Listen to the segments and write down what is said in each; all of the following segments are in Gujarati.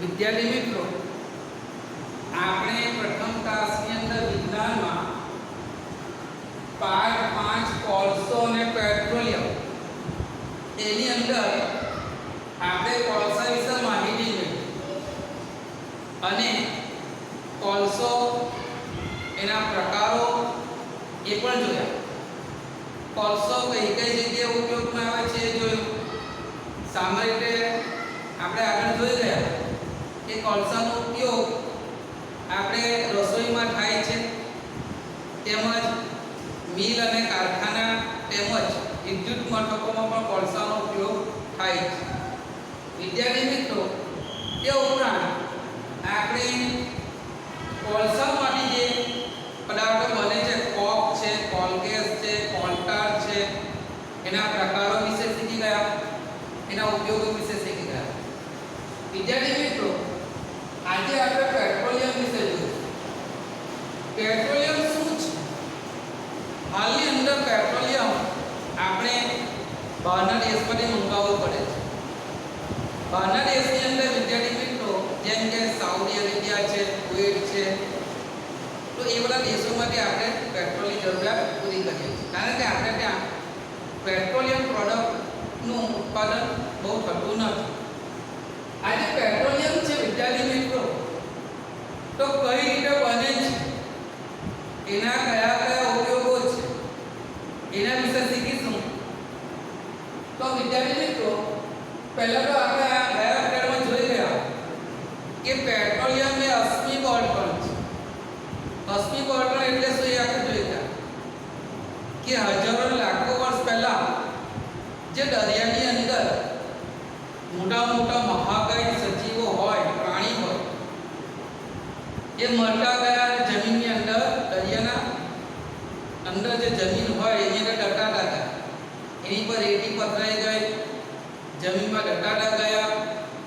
વિદ્યાર્થી મિત્રો, આપણે પ્રથમ ક્લાસની અંદર વિજ્ઞાનમાં પાઠ પાંચ કોલસો અને પેટ્રોલિયમ, એની અંદર આપણે કોલસા વિશે માહિતી મેળવી. અને કોલસો, એના પ્રકારો એ પણ જોયા. કોલસો કઈ કઈ જગ્યાએ ઉપયોગમાં આવે છે એ જોયું? સામાન્ય રીતે આપણે આગળ જોઈ ગયા કે કોલસાનો ઉપયોગ આપણે રસોઈમાં થાય છે, તેમજ મિલ અને કારખાના તેમજ વિદ્યુત મથકોમાં પણ કોલસાનો ઉપયોગ થાય છે. વિદ્યાર્થી મિત્રો તે ઉપરાંત આપણે કોલસામાંથી જે પદાર્થો બને છે, કોક છે, કોલગેસ છે, કોલટાર છે, એના પ્રકારો વિશે શીખી ગયા, એના ઉપયોગો વિશે શીખી ગયા. વિદ્યાર્થી મિત્રો આજે આપણે પેટ્રોલિયમ વિશે જોઈશું પેટ્રોલિયમ શું છે હાલની અંદર પેટ્રોલિયમ આપણે બહારના દેશમાંથી મંગાવવો પડે છે. બહારના દેશની અંદર વિદ્યાર્થી મિત્રો, જેમ કે સાઉદી અરેબિયા છે, કુવેત છે, તો એ બધા દેશોમાંથી આપણે પેટ્રોલની જરૂરિયાત પૂરી કરીએ છીએ. કારણ કે આપણે ત્યાં પેટ્રોલિયમ પ્રોડક્ટનું ઉત્પાદન બહુ થતું નથી. આજે પેટ્રોલિયમ છે, વિદ્યાર્થી મિત્રો, તો કઈ રીતે બને છે? એના કયા કયા ઉપયોગો છે એના વિશે શીખીશું તો વિદ્યાર્થી મિત્રો પહેલા તો આપણે આ ગયા અઠવાડિયામાં જોઈ ગયા કે પેટ્રોલિયમ એ અશ્મિ બળતણ છે અશ્મિ બળતણ એટલે શું એ આપણે જોઈ ગયા કે હજારો લાખો વર્ષ પહેલા જે દરિયાની અંદર મોટા મોટા મહાકાય સજીવો હોય પ્રાણી હોય એ મરતા ગયા જમીનની અંદર દરિયાના અંદર જે જમીન હોય એની અંદર ડટાતા હતા એની પર રેતી પથરાઈ ગઈ જમીનમાં ઘટાડા ગયા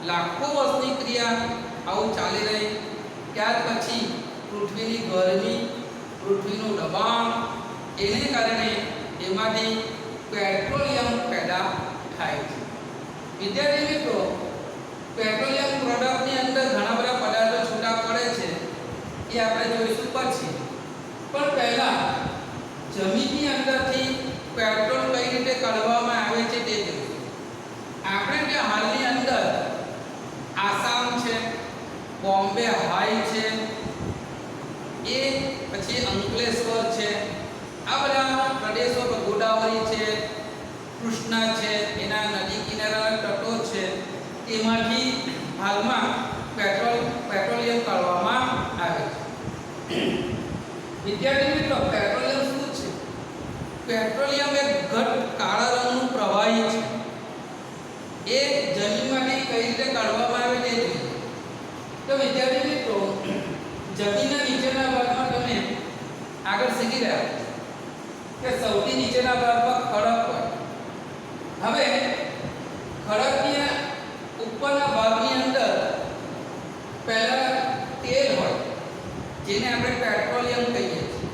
લાખો વર્ષની ક્રિયા આવું ચાલી રહી. ત્યાર પછી પૃથ્વીની ગરમી, પૃથ્વીનું દબાણ, એને કારણે એમાંથી પેટ્રોલિયમ પેદા થાય છે. વિદ્યાર્થી મિત્રો, પેટ્રોલિયમ પ્રોડક્ટની અંદર ઘણા બધા પદાર્થો છૂટા પડે છે, એ આપણે જોઈશું પછી. પણ પહેલા જમીનની અંદરથી પેટ્રોલ કઈ રીતે કાઢવામાં આવે છે તે જોઈશું આપણે ત્યાં હાલની અંદર આસામ છે બોમ્બે હાઈ છે. એ પછી અંકલેશ્વર છે. આ બધા પ્રદેશો પર ગોદાવરી છે, કૃષ્ણા છે, એના નદી કિનારાના તટો છે. એમાંથી હાલમાં પેટ્રોલ, પેટ્રોલિયમ કાઢવામાં આવે છે. વિદ્યાર્થી મિત્રો, પેટ્રોલિયમ શું છે? પેટ્રોલિયમ એક ઘટ કાળા રંગનું પ્રવાહી છે. એ જમીનમાંથી કઈ રીતે કાઢવામાં આવે તે જોઈએ તો વિદ્યાર્થી મિત્રો જતીના નીચેના ભાગમાં તમે આગળ શીખી રહ્યા કે સૌથી નીચેના ભાગમાં ખડક હોય હવે ખડકની ઉપરના ભાગની અંદર પહેલા તેલ હોય જેને આપણે પેટ્રોલિયમ કહીએ છીએ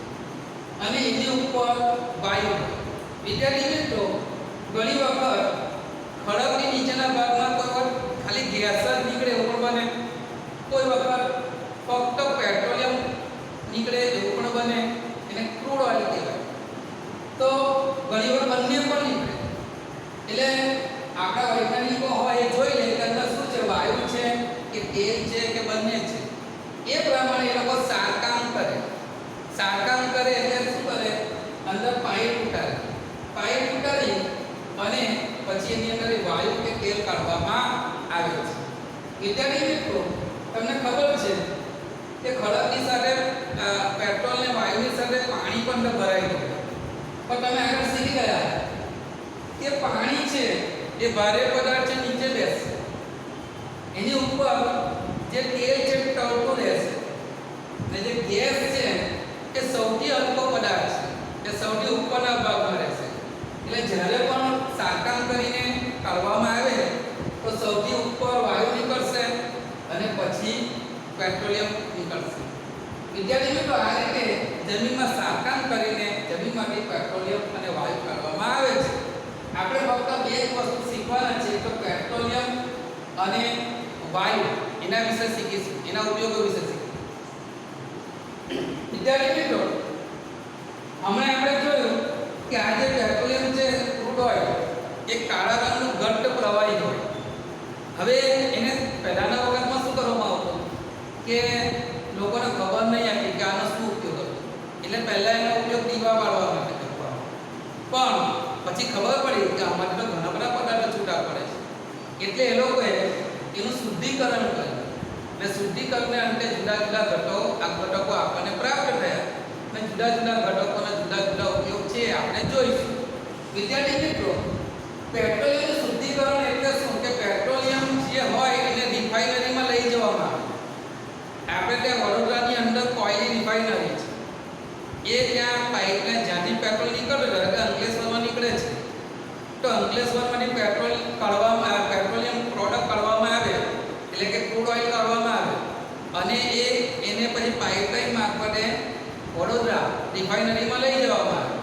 અને એની ઉપર વાયુ હોય. વિદ્યાર્થી મિત્રો ઘણી વખત ખડકની નીચેના ભાગમાં કોઈ વખત ખાલી ગેસ જ નીકળે એવું પણ બને કોઈ વખત ફક્ત પેટ્રોલિયમ નીકળે એવું પણ બને એને ક્રૂડ ઓઇલ કહેવાય તો ઘણી વાર બંને પણ નીકળે એટલે આપણા વૈજ્ઞાનિકો હોય એ જોઈ લે કે અંદર શું છે વાયુ છે કે તેલ છે કે બંને છે એ પ્રમાણે એ લોકો સારકામ કરે સારકામ કરે એટલે શું કરે અંદર પાઇપ ઉતારે પાઇપ ઉતારી અને પછી એની અંદર એ વાયુ કે તેલ કાઢવામાં આવે છે વિદ્યાર્થી મિત્રો તમને ખબર છે કે ખડકની સાથે અ, પેટ્રોલ ને વાયુની સાથે પાણી પણ અંદર ભરાઈ ગયું પણ તમે આગળ શીખી ગયા. કે પાણી છે, એ ભારે પદાર્થ નીચે બેસે. એની ઉપર જે તેલ છે એ તળતું રહેશે અને જે ગેસ છે એ સૌથી હલકો પદાર્થ છે એ સૌથી ઉપરના ભાગમાં રહેશે એટલે જ્યારે પણ સારકામ કરીને કાઢવામાં આવે તો સૌથી ઉપર વાયુ નીકળશે અને પછી પેટ્રોલિયમ નીકળશે વિદ્યાર્થી મિત્રો આ રીતે જમીનમાં સારકામ કરીને જમીનમાંથી પેટ્રોલિયમ અને વાયુ કાઢવામાં આવે છે આપણે ફક્ત બે જ વસ્તુ શીખવાના છે તો પેટ્રોલિયમ અને વાયુ એના એના વિશે શીખીશું એના ઉપયોગો વિશે શીખીશું વિદ્યાર્થી મિત્રો હમણાં આપણે જોયું કે આ જે પેટ્રોલિયમ છે ક્રૂડ ઓઇલ એ કાળા રંગનું ઘટ્ટ પ્રવાહી હોય હવે એને પહેલાંના વખતમાં શું કરવામાં આવતું કે લોકોને ખબર નહીં હતી કે આનો શું ઉપયોગ હતો એટલે પહેલાં એનો ઉપયોગ દીવા બાળવા માટે કરવામાં પણ પછી ખબર પડી કે આમાંથી તો ઘણા બધા પદાર્થો છૂટા પડે છે. એટલે એ લોકોએ એનું શુદ્ધિકરણ કર્યું. અને શુદ્ધિકરણને અંતે જુદા જુદા ઘટકો, આ ઘટકો આપણને પ્રાપ્ત થયા. અને જુદા જુદા ઘટકોના જુદા જુદા ઉપયોગ છે આપણે જોઈશું. વિદ્યાર્થી મિત્રો, પેટ્રોલિયમ શુદ્ધિકરણ એટલે શું? કે પેટ્રોલિયમ જે હોય એને રિફાઇનરીમાં લઈ જવામાં આવે. આપણે ત્યાં વડોદરાની અંદર કોયલી રિફાઇનરી છે. એ ત્યાં પાઇપલાઇન જ્યાંથી પેટ્રોલ નીકળે છે એટલે અંકલેશ્વરમાં નીકળે છે તો અંકલેશ્વરમાંથી પેટ્રોલ કાઢવામાં આવે પેટ્રોલિયમ પ્રોડક્ટ કાઢવામાં આવે, એટલે કે ક્રૂડ ઓઇલ કાઢવામાં આવે. અને એ એને પછી પાઇપલાઇન મારફતે વડોદરા રિફાઇનરીમાં લઈ જવામાં આવે.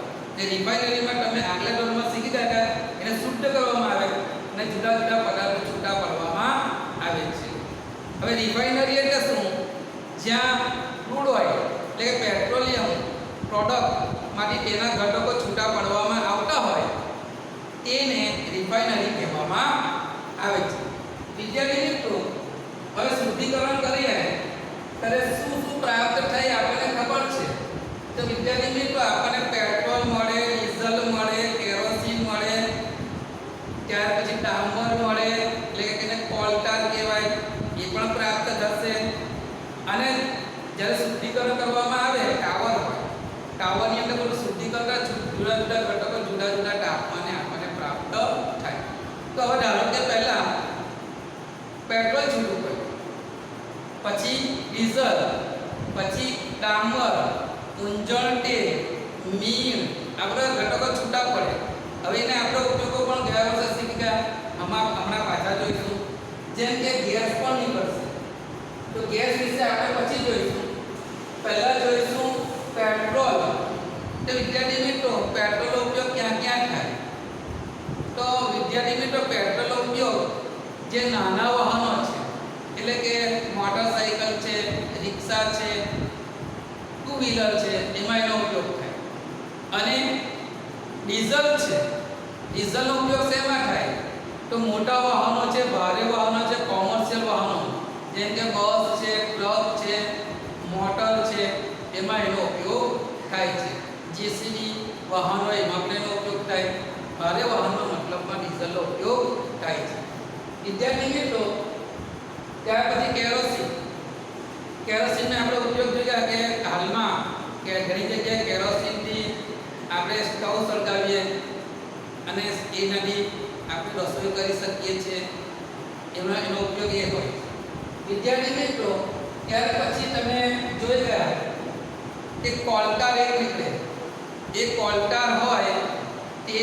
એ રિફાઇનરીમાં તમે આગલા ધોરણમાં શીખી ગયા એને શુદ્ધ કરવામાં આવે અને જુદા જુદા પદાર્થો છૂટા પાડવામાં આવે છે. હવે રિફાઇનરી એટલે શું? જ્યાં ક્રૂડ ઓઇલ એટલે કે પેટ્રોલિયમ પ્રોડક્ટમાંથી તેના ઘટકો છૂટા પાડવામાં આવતા હોય તેને રિફાઇનરી કહેવામાં આવે છે. વિદ્યાર્થી મિત્રો, હવે શુદ્ધિકરણ કરીએ ત્યારે શું શું પ્રાપ્ત થાય આપણને ખબર છે. તો વિદ્યાર્થી મિત્રો, આપણને પેટ્રોલ મળે ડીઝલ મળે કેરોસીન મળે ત્યાર પછી ડામર મળે એટલે કે તેને કોલટાર કહેવાય એ પણ પ્રાપ્ત થશે અને જ્યારે શુદ્ધિકરણ કરવામાં આવે ટાવર હોય ટાવરની અંદર બધું શુદ્ધિકરણ કરે, જુ- જુદા જુદા ઘટકો જુદા જુદા તાપમાને આપણને પ્રાપ્ત થાય તો હવે ધારો કે પહેલા પેટ્રોલ છૂટું પડ્યું પછી ડીઝલ પછી ડામર તેલ મીણ આ બધા ઘટકો છૂટા પડે. હવે એને આપણે ઉપયોગો પણ ગયા વર્ષે શીખી ગયા. હમણાં હમણાં પાછા જોઈશું. જેમ કે ગેસ પણ નીકળશે. તો ગેસ વિશે આપણે પછી જોઈશું. પહેલા જોઈશું પેટ્રોલ. તો વિદ્યાર્થી મિત્રો, પેટ્રોલનો ઉપયોગ ક્યાં ક્યાં થાય? તો વિદ્યાર્થી મિત્રો, પેટ્રોલનો ઉપયોગ જે નાના વાહનો છે, એટલે કે મોટરસાઇકલ છે, રિક્ષા છે વ્હીલર છે એમાં એનો ઉપયોગ થાય. અને ડીઝલ છે, ડીઝલનો ઉપયોગ શેમાં થાય? તો મોટા વાહનો છે, ભારે વાહનો છે, કોમર્શિયલ વાહનો. જેમ કે બસ છે ટ્રક છે, મોટર છે, એમાં એનો ઉપયોગ થાય છે. જેસીબી વાહનો એમાં પણ એનો ઉપયોગ થાય. ભારે વાહનો મતલબમાં ડીઝલનો ઉપયોગ થાય છે. વિદ્યાર્થી મિત્રો, ત્યાર પછી કેરોસીન. કેરોસીનનો આપણે ઉપયોગ જોઈએ કે હાલમાં કે ઘણી જગ્યાએ કેરોસીનથી આપણે સ્ટવ સળગાવીએ અને એનાથી આપણે રસોઈ કરી શકીએ છીએ. એમાં એનો ઉપયોગ એ હોય. વિદ્યાર્થી મિત્રો, ત્યાર પછી તમે જોઈ ગયા કે કોલટાર એક નીકળે. એ કોલટાર હોય તે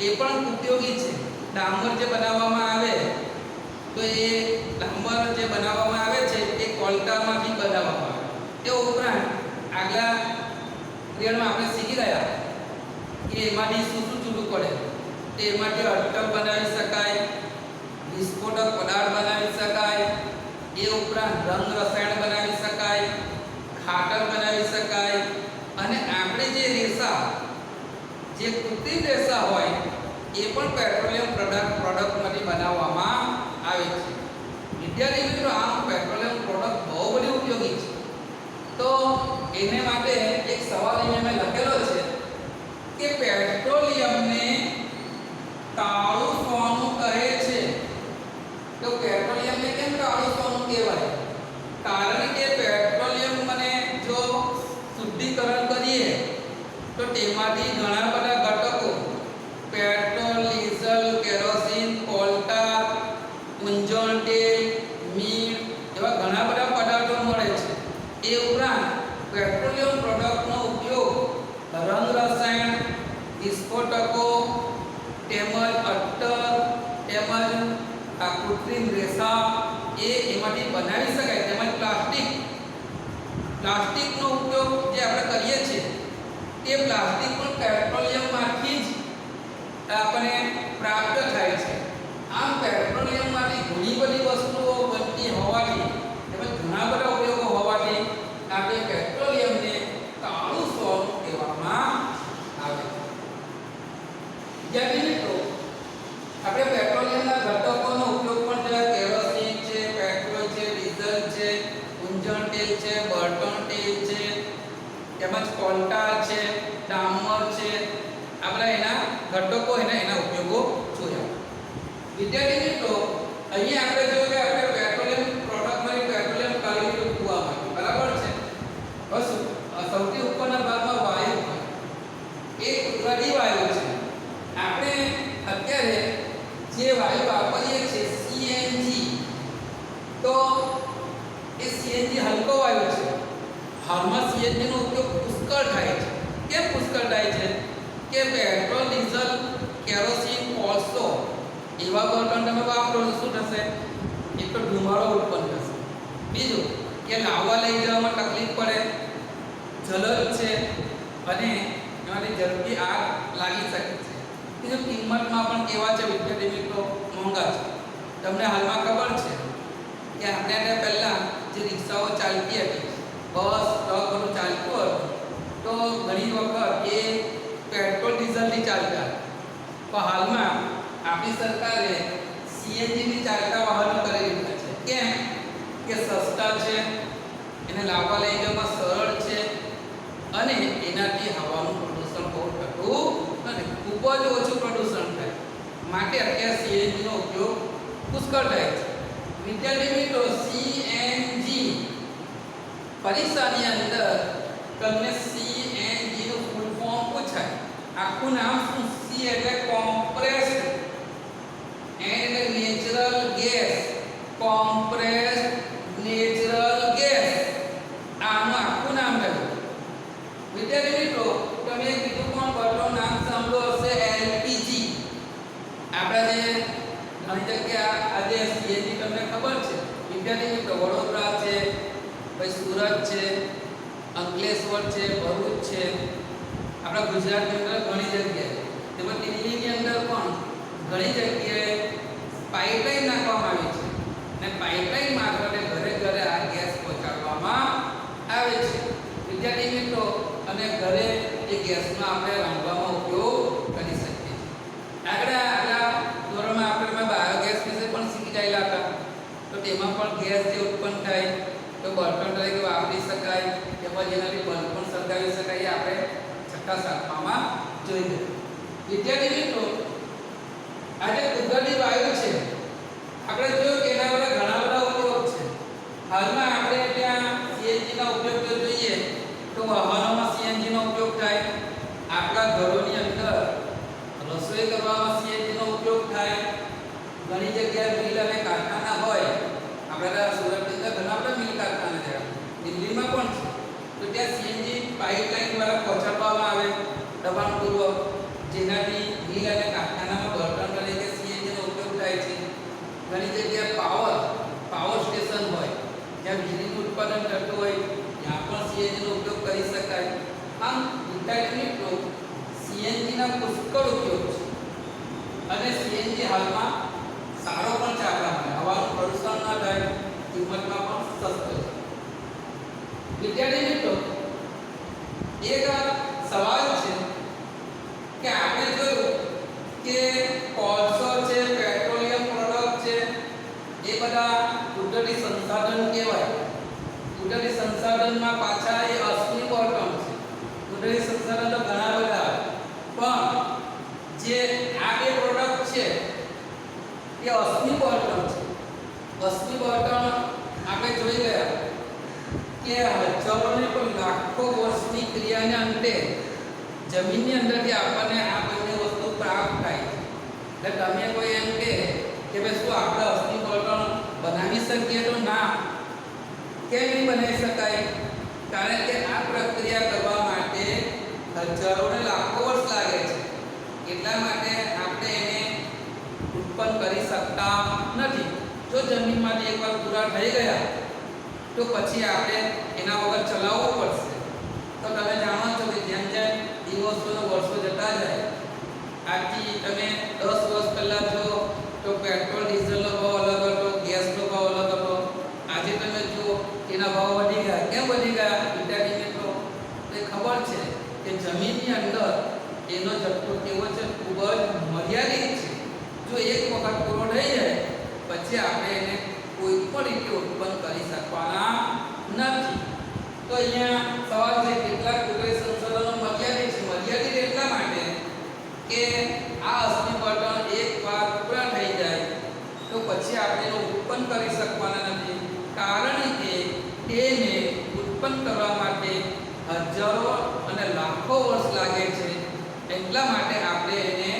એ પણ ઉપયોગી છે. ડામર જે બનાવવામાં આવે, તો એ ડામર જે બનાવવામાં આવે છે એ કોલટામાંથી બનાવવામાં આવે તે ઉપરાંત આગલા પ્રિયડમાં આપણે શીખી ગયા કે એમાંથી શું શું જુદું પડે. તે એમાંથી અટક બનાવી શકાય, વિસ્ફોટક પદાર્થ બનાવી શકાય, એ ઉપરાંત રંગ રસાયણ બનાવી શકાય, ખાતર બનાવી શકાય અને આપણે જે રેસા, જે કૃત્રિમ રેસા હોય, એ પણ પેટ્રોલિયમ પ્રોડક્ટ પ્રોડક્ટમાંથી બનાવવામાં આવે છે. વિદ્યાર્થી મિત્રો, આમ પેટ્રોલિયમ પ્રોડક્ટ બહુ બધી ઉપયોગી છે તો એને માટે એક સવાલ અહીંયા મેં લખેલો છે કે પેટ્રોલિયમને કાળું સોનું કહે છે. તો પેટ્રોલિયમને કેમ કાળું સોનું કહેવાય? કારણ કે પેટ્રોલિયમ મને જો શુદ્ધિકરણ કરીએ, તો તેમાંથી ઘણા બધા ઘટકો પેટ્રોલ ડીઝલ કેરોસીન કોલટા ઊંજણ તેલ મીણ એવા ઘણા બધા પદાર્થો મળે છે એ ઉપરાંત પેટ્રોલિયમ પ્રોડક્ટનો ઉપયોગ રંગ રસાયણ વિસ્ફોટકો તેમજ અત્તર તેમજ આ કૃત્રિમ રેસા એ એમાંથી બનાવી શકાય તેમજ પ્લાસ્ટિક પ્લાસ્ટિકનો ઉપયોગ જે આપણે કરીએ છીએ, તે પ્લાસ્ટિક પણ પેટ્રોલિયમમાંથી જ આપણને પ્રાપ્ત થાય છે. આમ પેટ્રોલિયમમાંથી ઘણી બધી વસ્તુઓ બનતી હોવાથી વિદ્યાર્થી મિત્રો આપણે પેટ્રોલિયમના ઘટકોનો ઉપયોગ પણ જોયા કેરોસીન છે પેટ્રોલ છે ડીઝલ છે ઊંજણ તેલ છે બળતણ તેલ છે તેમજ કોલટા છે ડામર છે આ બધા એના ઘટકો એના એના ઉપયોગો જોયા વિદ્યાર્થી મિત્રો, અહીંયા આપણે જોયું કે આપણે પેટ્રોલિયમ પ્રોડક્ટમાંથી પેટ્રોલિયમ કાઢી કુવા હોય બરાબર છે? બસ સૌથી ઉપરના ભાગમાં વાયુ હોય. એ કુદરતી વાયુ છે. આપણે અત્યારે જે વાયુ વાપરીએ છીએ સીએનજી તો એ સીએનજી હલકો વાયુ છે. હાલમાં સીએનજી નો ઉપયોગ પુષ્કળ થાય છે. કેમ પુષ્કળ થાય છે? કે પેટ્રોલ ડીઝલ કેરોસીન એવા બળતણ તમે વાપરો શું થશે? એક તો ધુમાડો ઉત્પન્ન થશે. બીજું કે લાવવા લઈ જવામાં તકલીફ પડે જલદ છે, અને એમાંથી ઝડપી આગ લાગી શકે છે. બીજું કિંમતમાં પણ કેવા છે વિદ્યાર્થી મિત્રો? મોંઘા છે. તમને હાલમાં ખબર છે કે આપણે પહેલાં જે રિક્ષાઓ ચાલતી હતી, બસ, ટ્રક બધું ચાલતું હતું, તો ઘણી વખત એ પેટ્રોલ ડીઝલથી ચાલતા તો હાલમાં આપણી સરકારે સીએનજીથી ચાલતા વાહનો કરી દીધા છે. કેમ? કે સસ્તા છે, એને લાવવા લઈ જવામાં સરળ છે, અને એનાથી હવાનું પ્રદૂષણ બહુ થતું નથી. ખૂબ જ ઓછું પ્રદૂષણ થાય. માટે અત્યારે સીએનજીનો ઉપયોગ પુષ્કળ થાય છે. વિદ્યાર્થી મિત્રો સીએનજી પરીક્ષાની અંદર તમને સીએનજી નું ફૂલ ફોર્મ પૂછાય. આખું નામ શું? સી એટલે compressed and natural gas compressed natural gas. આનું આખું નામ છે વિદ્યાર્થી મિત્રો, તમે કીધું પણ બટનું નામ સાંભળ્યું હશે, એલપીજી. આપણે જે ઘણી જગ્યા આજે સીએનજી તમને ખબર છે. વિદ્યાર્થી મિત્રો, વડોદરા છે, પછી સુરત છે, અંકલેશ્વર છે, ભરૂચ છે. આપણા ગુજરાતની અંદર ઘણી જગ્યાએ. તેમજ દિલ્હીની અંદર પણ ઘણી જગ્યાએ પાઇપલાઇન નાખવા અને પાઇપલાઇન મારફતે ઘરે ઘરે આ ગેસ પહોંચાડવામાં આવે છે. વિદ્યાર્થી મિત્રો, અને ઘરે એ ગેસનો આપણે રાંધવામાં ઉપયોગ કરી શકીએ છીએ. આગળ ધોરણમાં આપણે બાયોગેસ વિશે પણ શીખી ગયેલા હતા. તો તેમાં પણ ગેસ જે ઉત્પન્ન થાય, તો બળતણ તરીકે વાપરી શકાય, તેમજ એનાથી બલ્બ પણ સળગાવી શકાય આપણે છઠ્ઠા શાખામાં જોઈ ગયા વિદ્યાર્થી મિત્રો, આજે કુદરતી વાયુ છે. આપણે જોયું કે એના બધા ઘણા બધા ઉપયોગ છે. હાલમાં આપણે ત્યાં સીએનજી નો ઉપયોગ જો જોઈએ, તો વાહનોમાં સીએનજી નો ઉપયોગ થાય, આપણા ઘરોની અંદર રસોઈ કરવામાં સીએનજી નો ઉપયોગ થાય, ઘણી જગ્યાએ મિલ અને કારખાના હોય, આપણે સુરતની અંદર ઘણા બધા મિલ કારખાના છે. દિલ્હીમાં પણ છે. તો ત્યાં સીએનજી પાઇપલાઇન દ્વારા પહોંચાડવામાં આવે, દબાણપૂર્વક, જેનાથી મિલ અને કારખાનામાં બળતણ તરીકે સીએનજી નો ઉપયોગ થાય છે ઘણી જગ્યાએ પાવર પાવર સ્ટેશન હોય જ્યાં વીજળીનું ઉત્પાદન થતું હોય ત્યાં પણ સીએનજી નો ઉપયોગ કરી શકાય. આમ વિદ્યાર્થી મિત્રો સીએનજી ના પુષ્કળ ઉપયોગ છે. અને સીએનજી હાલમાં સારો પણ છે આપણા હવાનું પ્રદૂષણ ના થાય કિંમતમાં પણ સસ્તો છે વિદ્યાર્થી મિત્રો એક સવાલ છે કે આપણે જોયું કે કોલસો છે પેટ્રોલિયમ પ્રોડક્ટ છે એ બધા કુદરતી સંસાધન કહેવાય કુદરતી સંસાધનમાં પાછા એ અશ્મિ બળતણ છે કુદરતી સંસાધન તો ઘણા બધા આવે. પણ જે આ બે પ્રોડક્ટ છે એ અશ્મિ બળતણ છે અશ્મિ બળતણ આપણે જોઈ ગયા કે હજારો ને પણ લાખો વર્ષની ક્રિયાને અંતે જમીનની અંદરથી આપણને આ બંને વસ્તુ પ્રાપ્ત થાય છે એટલે તમે કોઈ એમ કે કે ભાઈ શું આપણે અસ્થિ બળતણ બનાવી શકીએ તો ના. કેમ નહીં બનાવી શકાય? કારણ કે આ પ્રક્રિયા કરવા માટે હજારો ને લાખો વર્ષ લાગે છે. એટલા માટે આપણે એને ઉત્પન્ન કરી શકતા નથી. જો જમીનમાંથી એકવાર પૂરા થઈ ગયા, તો પછી આપણે એના વગર ચલાવવું પડશે. તો તમે જાણો છો કે જેમ જેમ દિવસો વર્ષો જતા જાય આજથી તમે દસ વર્ષ પહેલા જો તો પેટ્રોલ ડીઝલનો ભાવ અલગ હતો ગેસનો ભાવ અલગ હતો આજે તમે જુઓ એના ભાવ વધી ગયા કેમ વધી ગયા વિદ્યાર્થી મિત્રો જમીનની અંદર એનો જથ્થો કેવો છે? ખૂબ જ મર્યાદિત છે. જો એક વખત પૂરો થઈ જાય, પછી આપણે એને કોઈ પણ રીતે ઉત્પન્ન કરી શકવાના નથી. તો અહીંયા સવાલ છે, કેટલાક કુદરતી સંસાધનો મર્યાદિત છે? મર્યાદિત એટલા માટે કે આ અસ્થિ બટન એકવાર પૂરા થઈ જાય, તો પછી આપણે એનો ઉત્પન્ન કરી શકવાના નથી. કારણ કે તેને ઉત્પન્ન કરવા માટે હજારો અને લાખો વર્ષ લાગે છે. એટલા માટે આપણે એને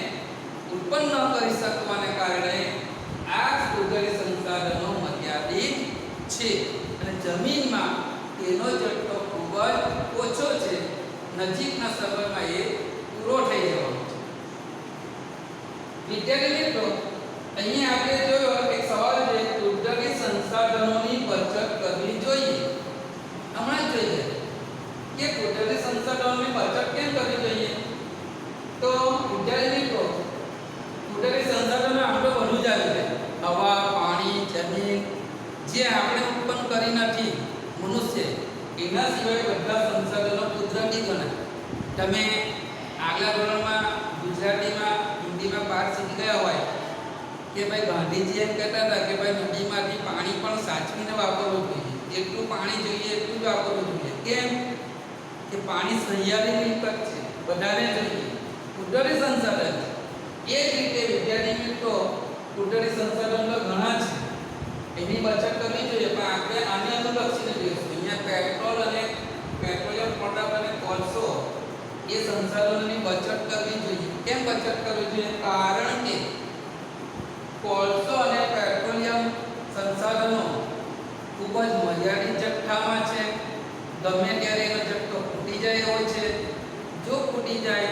ઉત્પન્ન ન કરી શકવાને કારણે આ કુદરતી સંસાધનો મર્યાદિત છે. અને જમીનમાં તેનો જથ્થો ખૂબ જ ઓછો છે. નજીકના સમયમાં એ પૂરો થઈ જવાનો છે. વિદ્યાર્થી મિત્રો અહીંયા આપણે જોયો એક સવાલ છે કુદરતી સંસાધનોની બચત કરવી જોઈએ હમણાં જ જોઈએ કે કુદરતી સંસાધનોની બચત કેમ કરવી જોઈએ? તો વિદ્યાર્થી મિત્રો કુદરતી સંસાધનો આપણે બધું જ આવી જાય હવા, પાણી, જમીન, જે આપણે ઉત્પન્ન કરી નથી, મનુષ્ય, એના સિવાય બધા સંસાધનો કુદરતી ગણાય તમે આગલા ધોરણમાં ગુજરાતીમાં, હિન્દીમાં પાઠ શીખી ગયા હોય, કે ભાઈ ગાંધીજી એમ કહેતા હતા કે ભાઈ નદીમાંથી પાણી પણ સાચવીને વાપરવું જોઈએ. જેટલું પાણી જોઈએ, એટલું જ વાપરવું જોઈએ. કેમ? કે પાણી સહિયારી મિલકત છે બધાને જોઈએ. કુદરતી સંસાધન એ જ રીતે વિદ્યાર્થી મિત્રો, કુદરતી તો ઘણા છે. એની બચત કરવી જોઈએ, પણ આપણે આને અનુલક્ષીને જોઈશું. અહીંયા પેટ્રોલ અને પેટ્રોલિયમ પ્રોડક્ટ અને કોલસો એ સંસાધનોની બચત કરવી જોઈએ. કેમ બચત કરવી જોઈએ? કારણ કે કોલસો અને પેટ્રોલિયમ સંસાધનો ખૂબ જ મર્યાદિત જથ્થામાં છે. ગમે ત્યારે એવો છે, જો ખૂટી જાય,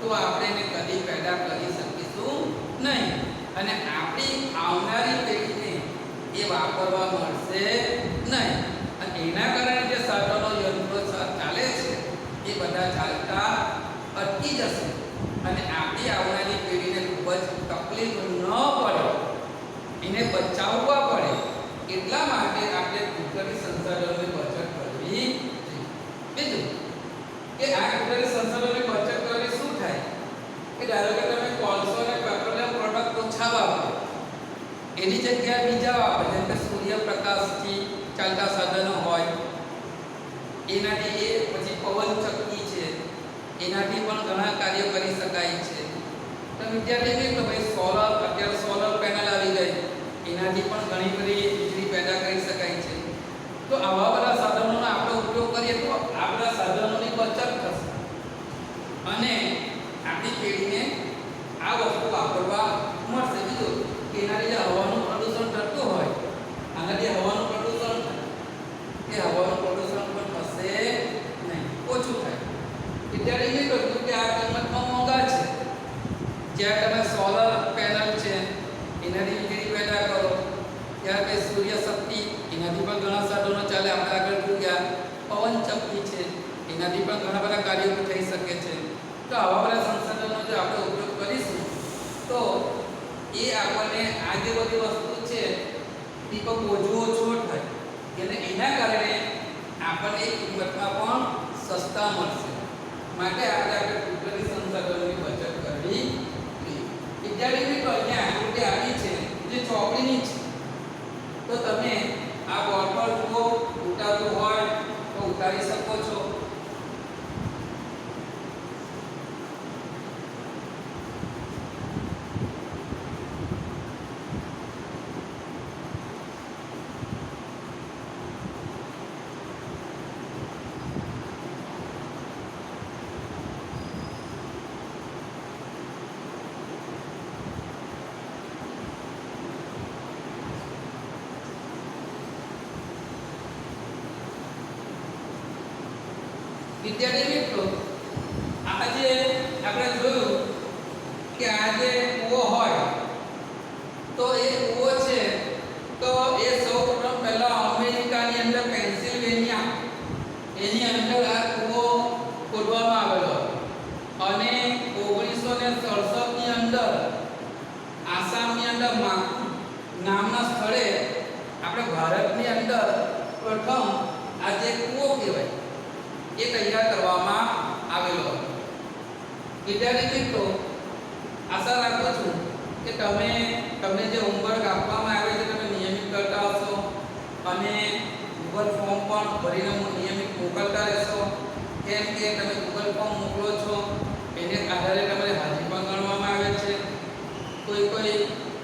તો આપણે એને કદી પેદા કરી શકીશું નહીં. અને આપણી આવનારી પેઢીને એ વાપરવા મળશે નહીં. અને એના કારણે જે સાધનો, યંત્રો ચાલે છે, એ બધા ચાલતા અટકી જશે. અને આપણી આવનારી પેઢીને ખૂબ જ તકલીફ ન પડે. એને બચાવવા પડે. એટલા માટે આપણે કુદરતી સંસાધનોની બચત કરવી જોઈએ. બીજું કે આ કુદરતી સંસાધનોની બચત શું થાય? કે ધારો તમે કોલસો અને પેટ્રોલિયમ પ્રોડક્ટ ઓછા વાપરો, એની જગ્યાએ બીજા વાપરો, જેમ કે સૂર્યપ્રકાશથી ચાલતા સાધનો હોય, એનાથી એ પછી પવન શક્તિ છે, એનાથી પણ ઘણા કાર્યો કરી શકાય છે. તો વિદ્યાર્થી કે ભાઈ સોલર અત્યારે સોલર પેનલ આવી ગઈ, એનાથી પણ ઘણી બધી વીજળી પેદા કરી શકાય છે. તો આવા બધા સાધનોનો આપણે ઉપયોગ કરીએ તો આ બધા સાધનોની બચત થશે. અને આપણી પેઢીને આ વસ્તુ વાપરવા મળશે. બીજું કે એના લીધે હવાનું પ્રદૂષણ થતું હોય આનાથી હવાનું પ્રદૂષણ એ હવાનું પ્રદૂષણ પણ થશે નહીં. ઓછું થાય. વિદ્યાર્થી એ કહ્યું કે આ કિંમતમાં મોંઘા છે. જ્યાં તમે સોલર પેનલ છે એનાથી વીજળી પેદા કરો, ત્યાર પછી સૂર્ય શક્તિ એનાથી પણ ઘણા સાધનો ચાલે. આપણે આગળ જોયા પવન ચક્કી છે. એનાથી પણ ઘણા બધા કાર્યો થઈ શકે છે. તો આવા બધા સંસાધનો જો આપણે ઉપયોગ કરીશું, તો એ આપણને આ જે બધી વસ્તુ છે પણ ઓછું ઓછો થાય. એટલે એના કારણે આપણને એ કિંમતમાં પણ સસ્તા મળશે. માટે આપણે આપણે કુદરતી સંસાધનોની બચત કરવી જોઈએ. વિદ્યાર્થી મિત્રો, અહીંયા આકૃતિ આપી છે, જે ચોપડીની છે. તો તમે આ બોર્ડ પર જુઓ ઉતારવું હોય તો ઉતારી શકો છો વિદ્યાર્થી મિત્રો આજે આપણે જોયું કે આ જે કૂવો હોય તો એ કૂવો છે તો એ સૌપ્રથમ પહેલા અમેરિકાની અંદર પેન્સિલ્વેનિયા એની અંદર આ કૂવો ખોદવામાં આવેલો હતો અને ઓગણીસો ને સડસઠની અંદર આસામની અંદર માકુ નામના સ્થળે આપણે ભારતની અંદર પ્રથમ આ જે કૂવો કહેવાય એ તૈયાર કરવામાં આવેલો તો આશા રાખું છું કે તમે, તમને જે હોમવર્ક આપવામાં આવે છે, તમે નિયમિત કરતા હશો અને ગૂગલ ફોર્મ પણ ભરીને નિયમિત મોકલતા રહેશો. કેમ કે તમે ગૂગલ ફોર્મ મોકલો છો, એને આધારે તમારે હાજરી પણ ગણવામાં આવે છે. કોઈ કોઈ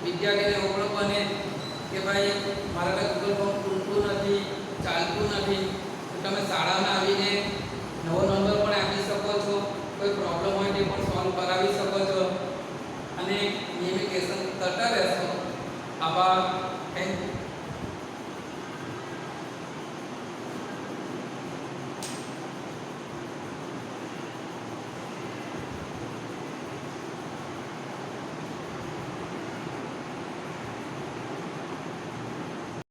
વિદ્યાર્થીને ઓગળો બને કે ભાઈ, મારા ગૂગલ ફોર્મ ખૂલતું નથી, ચાલતું નથી. તમે શાળામાં આવીને નવો નંબર પણ આપી શકો છો. કોઈ પ્રોબ્લેમ હોય તે પણ સોલ્વ કરાવી શકો છો. અને નિયમિત લેસન કરતા રહેશો આવા